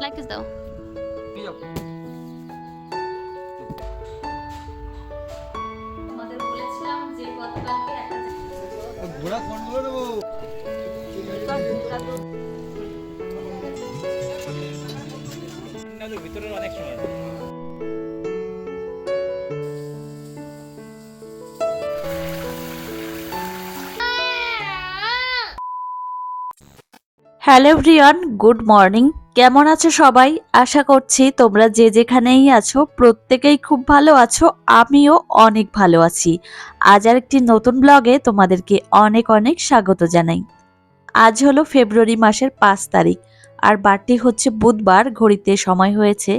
this দাও তোমাদের বলেছিলাম যে গতকালকে একটা ঘোড়া কোনগুলো নেব ভিতরের অনেক সময় হ্যালো এভরিওয়ান গুড মর্নিং কেমন আছো সবাই? আশা করছি তোমরা যে যেখানেই আছো, প্রত্যেকেই খুব ভালো আছো, আমিও অনেক ভালো আছি। আজ আর একটি নতুন ব্লগে তোমাদেরকে অনেক অনেক স্বাগত জানাই। আজ হলো ফেব্রুয়ারি মাসের পাঁচ তারিখ, আর বারটি হচ্ছে বুধবার, ঘড়িতে সময় হয়েছে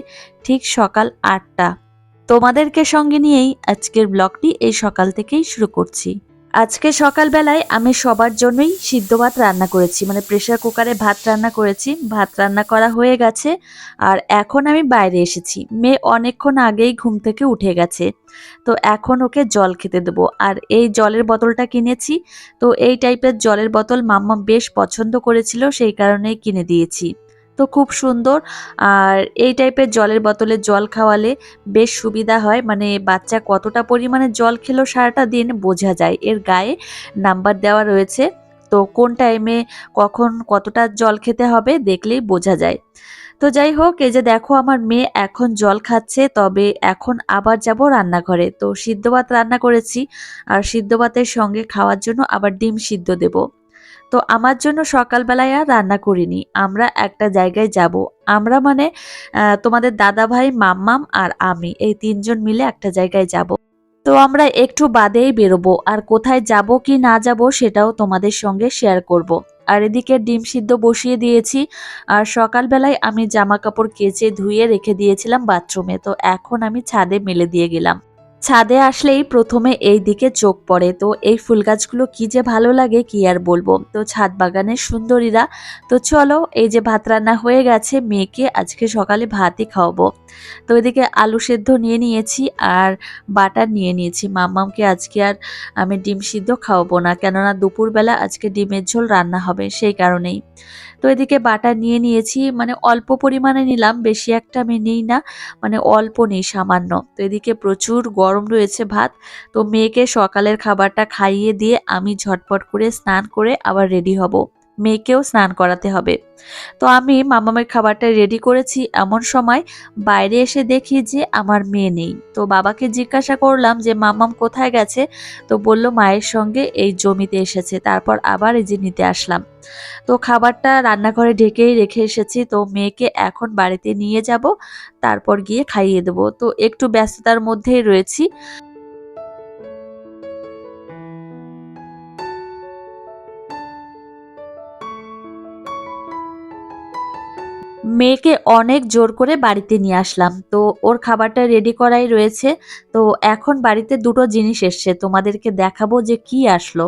ঠিক সকাল আটটা। তোমাদেরকে সঙ্গে নিয়েই আজকের ব্লগটি এই সকাল থেকেই শুরু করছি। আজকে সকালবেলায় আমি সবার জন্যই সিদ্ধ ভাত রান্না করেছি মানে প্রেশার কুকারে ভাত রান্না করেছি। ভাত রান্না করা হয়ে গেছে আর এখন আমি বাইরে এসেছি। মেয়ে অনেকক্ষণ আগেই ঘুম থেকে উঠে গেছে, তো এখন ওকে জল খেতে দেবো। আর এই জলের বোতলটা কিনেছি, তো এই টাইপের জলের বোতল মাম্মা বেশ পছন্দ করেছিল, সেই কারণেই কিনে দিয়েছি। তো খুব সুন্দর। আর এই টাইপের জলের বোতলে জল খাওয়ালে বেশ সুবিধা হয়। মানে বাচ্চা কতটা পরিমাণে জল খেলো সারাটা দিন বোঝা যায়। এর গায়ে নাম্বার দেওয়া রয়েছে। তো কোন টাইমে কখন কতটা জল খেতে হবে দেখলেই বোঝা যায়। তো যাই হোক, এই যে দেখো আমার মেয়ে এখন জল খাচ্ছে। তবে এখন আবার যাব রান্নাঘরে। তো সিদ্ধ ভাত রান্না করেছি। আর সিদ্ধ ভাতের সঙ্গে খাওয়ার জন্য আবার ডিম সিদ্ধ দেব। তো আমার জন্য সকালবেলায় আর রান্না করিনি। আমরা একটা জায়গায় যাব। আমরা মানে তোমাদের দাদা ভাই মাম্মাম আর আমি, এই তিনজন মিলে একটা জায়গায় যাব। তো আমরা একটু বাদেই বেরোবো। আর কোথায় যাব কি না যাব সেটাও তোমাদের সঙ্গে শেয়ার করব। আর এদিকে ডিম সিদ্ধ বসিয়ে দিয়েছি। আর সকালবেলায় আমি জামা কাপড় কেচে ধুয়ে রেখে দিয়েছিলাম বাথরুমে তো এখন আমি ছাদে মেলে দিয়ে গেলাম। ছাদে আসলেই প্রথমে এই দিকে চোখ পড়ে। তো এই ফুল গাছগুলো কি যে ভালো লাগে, কি আর বলব? তো ছাদ বাগানের সুন্দরীরা। তো চলো, এই যে ভাত রান্না হয়ে গেছে, মেয়েকে আজকে সকালে ভাতই খাওয়াবো। তো এদিকে আলু সেদ্ধ নিয়ে নিয়েছি আর বাটার নিয়ে নিয়েছি। মাম্মামকে আজকে আর আমি ডিম সিদ্ধ খাওয়াবো না, কেননা দুপুরবেলা আজকে ডিমের ঝোল রান্না হবে, সেই কারণেই। তো এদিকে বাটা নিয়ে নিয়েছি মানে অল্প পরিমাণে নিলাম, বেশি একটা আমি নিই না মানে অল্প নেই সামান্য। তো এদিকে প্রচুর গরম রয়েছে ভাত, তো মেয়েকে সকালের খাবারটা খাইয়ে দিয়ে আমি ঝটপট করে স্নান করে আবার রেডি হব। মেয়েকেও স্নান করাতে হবে। তো আমি মামামের খাবারটা রেডি করেছি। এমন সময় বাইরে এসে দেখি যে আমার মেয়ে নেই। তো বাবাকে জিজ্ঞাসা করলাম যে, মামাম কোথায় গেছে? তো বলল, মায়ের সঙ্গে এই জমিতে এসেছে। তারপর আবার এই যে নিতে আসলাম। তো খাবারটা রান্নাঘরে ঢেকেই রেখে এসেছি। তো মেয়েকে এখন বাড়িতে নিয়ে যাব, তারপর গিয়ে খাইয়ে দেবো। তো একটু ব্যস্ততার মধ্যেই রয়েছি। মেয়েকে অনেক জোর করে বাড়িতে নিয়ে আসলাম। তো ওর খাবারটা রেডি করাই রয়েছে। তো এখন বাড়িতে দুটো জিনিস এসছে। তোমাদেরকে দেখাবো যে কি আসলো।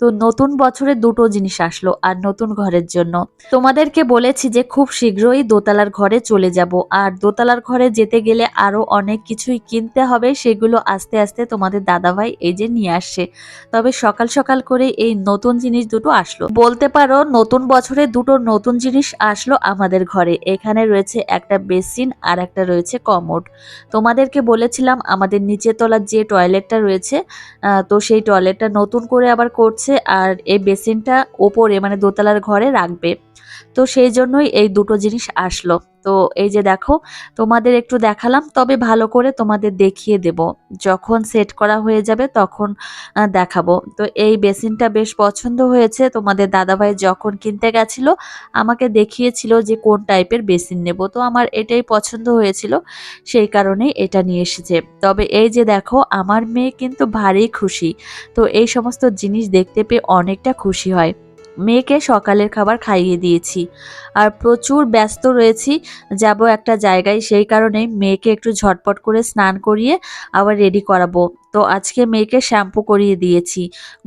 তো নতুন বছরে দুটো জিনিস আসলো আর নতুন ঘরের জন্য। তোমাদেরকে বলেছি যে খুব শীঘ্রই দোতলার ঘরে চলে যাব। আর দোতলার ঘরে যেতে গেলে আরও অনেক কিছুই কিনতে হবে। সেগুলো আস্তে আস্তে তোমাদের দাদাভাই এই যে নিয়ে আসছে। তবে সকাল সকাল করে এই নতুন জিনিস দুটো আসলো। বলতে পারো নতুন বছরে দুটো নতুন জিনিস আসলো আমাদের ঘরে। এখানে রয়েছে একটা বেসিন আর একটা রয়েছে কমোড। তোমাদেরকে বলেছিলাম আমাদের নিচে তলার যে টয়লেটটা রয়েছে তো সেই টয়লেটটা নতুন করে আবার করছে আর এই বেসিনটা ওপরে মানে দোতলার ঘরে রাখবে। তো সেই জন্যই এই দুটো জিনিস আসলো। তো এই যে দেখো, তোমাদের একটু দেখালাম, তবে ভালো করে তোমাদের দেখিয়ে দেব। যখন সেট করা হয়ে যাবে তখন দেখাবো। তো এই বেসিনটা বেশ পছন্দ হয়েছে। তোমাদের দাদাভাই যখন কিনতে গেছিল, আমাকে দেখিয়েছিল যে কোন টাইপের বেসিন নেব। তো আমার এটাই পছন্দ হয়েছিল, সেই কারণেই এটা নিয়ে এসেছে। তবে এই যে দেখো, আমার মেয়ে কিন্তু ভারী খুশি। তো এই সমস্ত জিনিস দেখতে পেয়ে অনেকটা খুশি হয়। মেয়েকে সকালের খাবার খাইয়ে দিয়েছি। আর প্রচুর ব্যস্ত রয়েছি, যাব একটা জায়গায়, সেই কারণে মেয়েকে একটু ঝটপট করে স্নান করিয়ে আবার রেডি করাবো। তো আজকে মেয়েকে শ্যাম্পু করিয়ে দিয়েছি।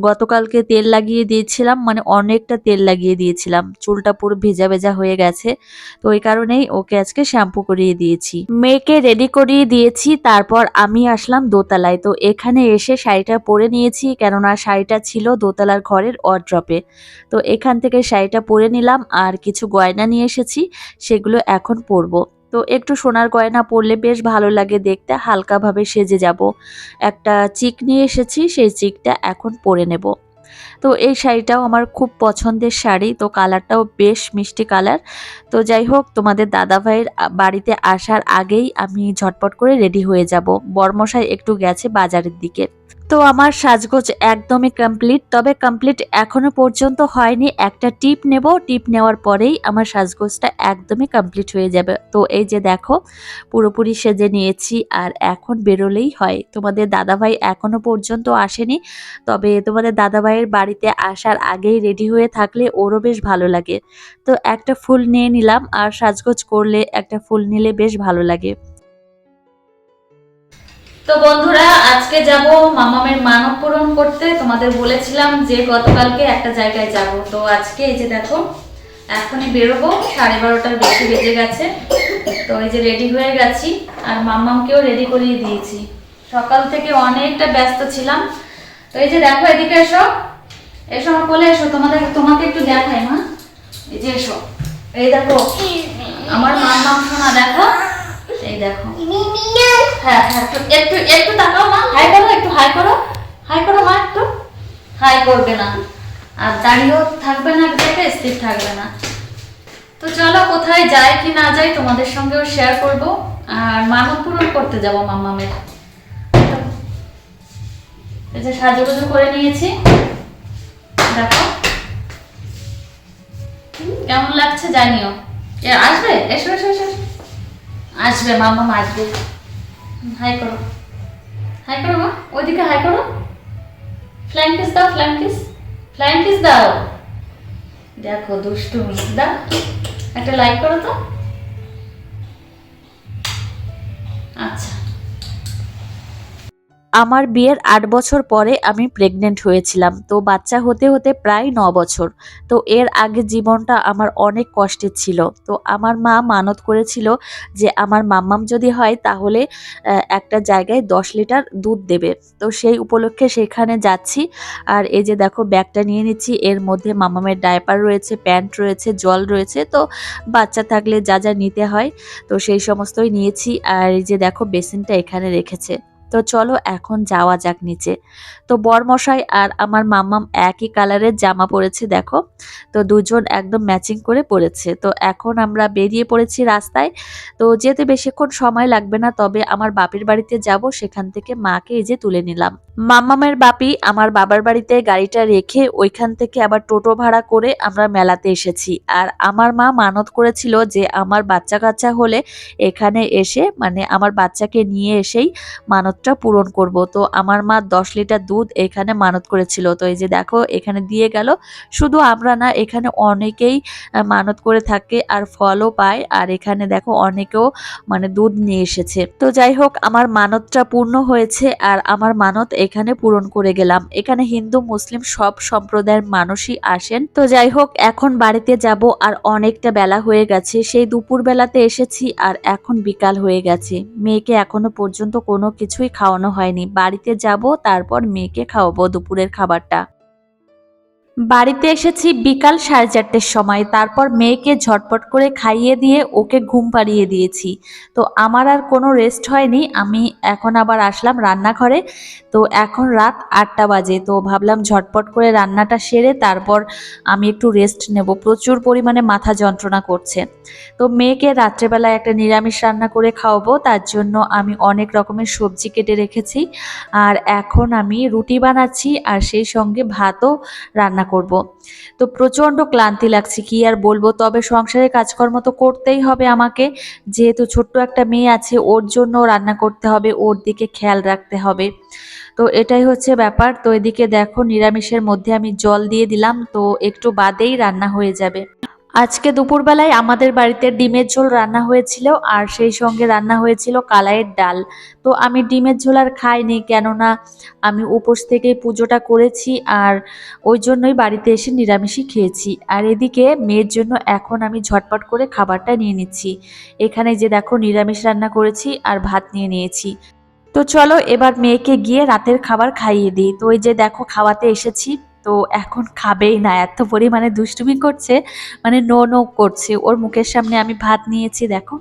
গতকালকে তেল লাগিয়ে দিয়েছিলাম মানে অনেকটা তেল লাগিয়ে দিয়েছিলাম। চুলটা পুরো ভেজা ভেজা হয়ে গেছে, তো ওই কারণেই ওকে আজকে শ্যাম্পু করিয়ে দিয়েছি। মেয়েকে রেডি করিয়ে দিয়েছি, তারপর আমি আসলাম দোতলায়। তো এখানে এসে শাড়িটা পরে নিয়েছি, কেননা শাড়িটা ছিল দোতলার ঘরের অড্রপে তো এখান থেকে শাড়িটা পরে নিলাম, আর কিছু গয়না নিয়ে এসেছি, সেগুলো এখন পরবো। তো একটু সোনার গয়না পরলে বেশ ভালো লাগে দেখতে, হালকাভাবে সেজে যাব। একটা চিক নিয়ে এসেছি, সেই চিকটা এখন পরে নেব। তো এই শাড়িটাও আমার খুব পছন্দের শাড়ি, তো কালারটাও বেশ মিষ্টি কালার। তো যাই হোক, তোমাদের দাদাভাইয়ের বাড়িতে আসার আগেই আমি ঝটপট করে রেডি হয়ে যাব। বর্মশাই একটু গেছে বাজারের দিকে। তো আমার সাজগোজ একদমই কমপ্লিট তবে কমপ্লিট এখনও পর্যন্ত হয়নি। একটা টিপ নেব টিপ নেওয়ার পরেই আমার সাজগোজটা একদমই কমপ্লিট হয়ে যাবে। তো এই যে দেখো, পুরোপুরি সেজে নিয়েছি আর এখন বেরোলেই হয়। তোমাদের দাদাভাই এখনও পর্যন্ত আসেনি, তবে তোমাদের দাদাভাইয়ের বাড়িতে আসার আগেই রেডি হয়ে থাকলে ওরও বেশ ভালো লাগে। তো একটা ফুল নিয়ে নিলাম আর সাজগোজ করলে একটা ফুল নিলে বেশ ভালো লাগে। তো বন্ধুরা, আজকে যাব মামামের মানব পূরণ করতে। তোমাদের বলেছিলাম যে গতকালকে একটা জায়গায় যাব। তো আজকে এই যে দেখো, এখনই বেরোবো, সাড়ে বারোটার বেশি বেজে গেছে। তো এই যে রেডি হয়ে গেছি, আর মাম্মামকেও রেডি করিয়ে দিয়েছি। সকাল থেকে অনেকটা ব্যস্ত ছিলাম। তো এই যে দেখো, এদিকে এসো। এসো কোলে, এসো। তোমাদের, তোমাকে একটু দেখাই, মা। এই যে এসো। এই দেখো, আমার মাম্মাম শোনা দেখো। দেখো। হ্যাঁ হ্যাঁ একটু একটু তাকাও মা। হাই করো একটু হাই করো। হাই করো মা একটু। হাই করবে না। আর দাঁড়িয়েও থাকবে না স্থির থাকবে না। তো চলো কোথায় যাই কি না যাই তোমাদের সঙ্গেও শেয়ার করব। আর পূরণ করতে যাব মাম্মামের এই যে সাজুগুজু করে নিয়েছি। দেখো। কেমন লাগছে জানিও। আসবে? এসো এসো এসো। আসবে মাম্মাম আসবে। হাই করো। হাই করো, মা। ওইদিকে হাই করো। ফ্ল্যাং কিস দাও ফ্ল্যাং কিস ফ্ল্যাং কিস দাও। দেখো দুষ্টুমি দাও। একটা লাইক করো তো। আচ্ছা। আমার বিয়ের আট বছর পরে আমি প্রেগনেন্ট হয়েছিলাম। তো বাচ্চা হতে হতে প্রায় ন বছর। তো এর আগে জীবনটা আমার অনেক কষ্টের ছিল। তো আমার মা মানত করেছিল যে আমার মাম্মাম যদি হয় তাহলে একটা জায়গায় দশ লিটার দুধ দেবে। তো সেই উপলক্ষে সেখানে যাচ্ছি। আর এই যে দেখো, ব্যাগটা নিয়ে নিচ্ছি। এর মধ্যে মামামের ডায়পার রয়েছে প্যান্ট রয়েছে, জল রয়েছে। তো বাচ্চা থাকলে যা যা নিতে হয়, তো সেই সমস্তই নিয়েছি। আর এই যে দেখো বেসিনটা এখানে রেখেছে। তো চলো এখন যাওয়া যাক নিচে। তো বরমশাই আর আমার মাম্মাম একই কালারের জামা পরেছে, দেখো। তো দুজন একদম ম্যাচিং করে পরেছে। তো এখন আমরা বেরিয়ে পড়েছি রাস্তায়। তো যেতে বেশিক্ষণ সময় লাগবে না, তবে আমার বাপের বাড়িতে যাব, সেখান থেকে মাকে এই যে তুলে নিলাম। মাম্মামের বাপি আমার বাবার বাড়িতে গাড়িটা রেখে ওইখান থেকে আবার টোটো ভাড়া করে আমরা মেলাতে এসেছি। আর আমার মা মানত করেছিল যে আমার বাচ্চা কাচ্চা হলে এখানে এসে মানে আমার বাচ্চাকে নিয়ে এসেই মানতটা পূরণ করব। তো আমার মা দশ লিটার দুধ এখানে মানত করেছিল। তো এই যে দেখো, এখানে দিয়ে গেল। শুধু আমরা না, এখানে অনেকেই মানত করে থাকে আর ফলও পায়। আর এখানে দেখো, অনেকেও মানে দুধ নিয়ে এসেছে। তো যাই হোক, আমার মানতটা পূর্ণ হয়েছে। আর আমার মানত এখানে পূরণ করে গেলাম। এখানে হিন্দু, মুসলিম সব সম্প্রদায়ের মানুষই আসেন। তো যাই হোক, এখন বাড়িতে যাব আর অনেকটা বেলা হয়ে গেছে। সেই দুপুর বেলাতে এসেছি আর এখন বিকাল হয়ে গেছে। মেয়েকে এখনও পর্যন্ত কোনো কিছুই খাওয়ানো হয়নি। বাড়িতে যাব, তারপর মেয়েকে খাওয়াবো দুপুরের খাবারটা। বাড়িতে এসেছি বিকাল সাড়ে চারটের সময়। তারপর মেয়েকে ঝটপট করে খাইয়ে দিয়ে ওকে ঘুম পাড়িয়ে দিয়েছি। তো আমার আর কোনো রেস্ট হয়নি। আমি এখন আবার আসলাম রান্নাঘরে। তো এখন রাত আটটা বাজে। তো ভাবলাম ঝটপট করে রান্নাটা সেরে তারপর আমি একটু রেস্ট নেব। প্রচুর পরিমাণে মাথা যন্ত্রণা করছে। তো মেয়েকে রাত্রেবেলায় একটা নিরামিষ রান্না করে খাওয়াবো। তার জন্য আমি অনেক রকমের সবজি কেটে রেখেছি। আর এখন আমি রুটি বানাচ্ছি। আর সেই সঙ্গে ভাতও রান্না করব। তো প্রচণ্ড ক্লান্তি লাগছে, কি আর বলব? তবে সংসারের কাজকর্ম তো করতেই হবে আমাকে। যেহেতু ছোট্ট একটা মেয়ে আছে, ওর জন্য রান্না করতে হবে, ওর দিকে খেয়াল রাখতে হবে। তো এটাই হচ্ছে ব্যাপার। তো এদিকে দেখো, নিরামিষের মধ্যে আমি জল দিয়ে দিলাম, তো একটু বাদেই রান্না হয়ে যাবে। আজকে দুপুরবেলায় আমাদের বাড়িতে ডিমের ঝোল রান্না হয়েছিল আর সেই সঙ্গে রান্না হয়েছিল কালাইয়ের ডাল। তো আমি ডিমের ঝোল আর খাইনি কেননা আমি উপোস থেকে পুজোটা করেছি আর ওই জন্যই বাড়িতে এসে নিরামিষই খেয়েছি। আর এদিকে মেয়ের জন্য এখন আমি ঝটপট করে খাবারটা নিয়ে নিচ্ছি। এখানে যে দেখো নিরামিষ রান্না করেছি আর ভাত নিয়ে নিয়েছি। তো চলো এবার মেয়েকে গিয়ে রাতের খাবার খাইয়ে দিই। তো ওই যে দেখো খাওয়াতে এসেছি। তো এখন খাবেই না, এত পরিমাণে দুষ্টুমি করছে মানে নো নো করছে। ওর মুখের সামনে আমি ভাত নিয়েছি, দেখো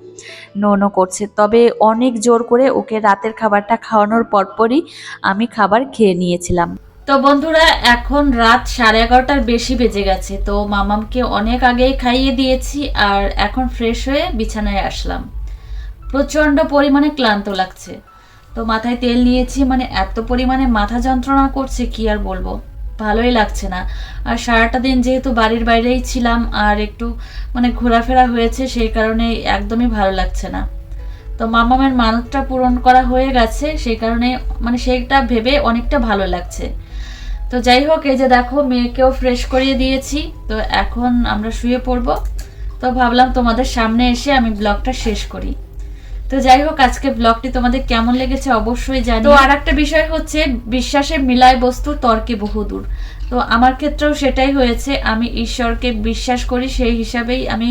নো নো করছে। তবে অনেক জোর করে ওকে রাতের খাবারটা খাওয়ানোর পরপরই আমি খাবার খেয়ে নিয়েছিলাম। তো বন্ধুরা, এখন রাত সাড়ে এগারোটার বেশি বেজে গেছে, তো মামামকে অনেক আগেই খাইয়ে দিয়েছি আর এখন ফ্রেশ হয়ে বিছানায় আসলাম। প্রচণ্ড পরিমাণে ক্লান্ত লাগছে। তো মাথায় তেল নিয়েছি মানে এত পরিমাণে মাথা যন্ত্রণা করছে, কি আর বলব? ভালোই লাগছে না। আর সারাটা দিন যেহেতু বাড়ির বাইরেই ছিলাম আর একটু মানে ঘোরাফেরা হয়েছে, সেই কারণে একদমই ভালো লাগছে না। তো মামামের মানতটা পূরণ করা হয়ে গেছে, সেই কারণে মানে সেইটা ভেবে অনেকটা ভালো লাগছে। তো যাই হোক, এই যে দেখো, মেয়েকেও ফ্রেশ করিয়ে দিয়েছি। তো এখন আমরা শুয়ে পড়ব। তো ভাবলাম তোমাদের সামনে এসে আমি ব্লগটা শেষ করি। তো যাই হোক আজকে ব্লগটি তোমাদের কেমন লেগেছে অবশ্যই জানি তো আর একটা বিষয় হচ্ছে বিশ্বাসে মিলায় বস্তু, তর্কে বহুদূর তো আমার ক্ষেত্রেও সেটাই হয়েছে, আমি ঈশ্বরকে বিশ্বাস করি, সেই হিসাবেই আমি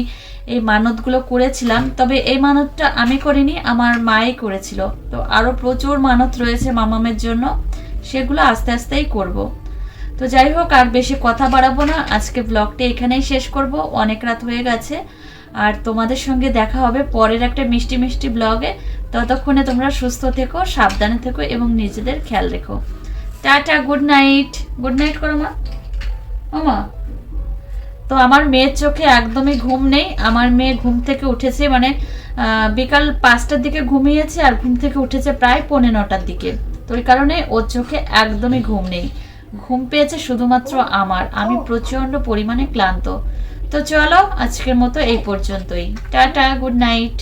এই মানতগুলো করেছিলাম। তবে এই মানতটা আমি করিনি, আমার মাই করেছিল। তো আরও প্রচুর মানত রয়েছে মামামের জন্য, সেগুলো আস্তে আস্তেই করব। তো যাই হোক, আর বেশি কথা বাড়াবো না, আজকে ব্লগটি এখানেই শেষ করব। অনেক রাত হয়ে গেছে আর তোমাদের সঙ্গে দেখা হবে পরের একটা মিষ্টি মিষ্টি ব্লগে। ততক্ষণে তোমরা সুস্থ থেকো, সাবধানে থেকো এবং নিজেদের খেয়াল রেখো। Tata, good night. Good night করো মা। ও মা। তো আমার মেয়ের চোখে একদমই ঘুম নেই। আমার মেয়ে ঘুম থেকে উঠেছে মানে বিকাল পাঁচটার দিকে ঘুমিয়েছে আর ঘুম থেকে উঠেছে প্রায় পৌনে নটার দিকে। তো ওই কারণে ওর চোখে একদমই ঘুম নেই। ঘুম পেয়েছে শুধুমাত্র আমার। আমি প্রচণ্ড পরিমাণে ক্লান্ত। তো চলো আজকের মতো এই পর্যন্তই। টাটা গুড নাইট।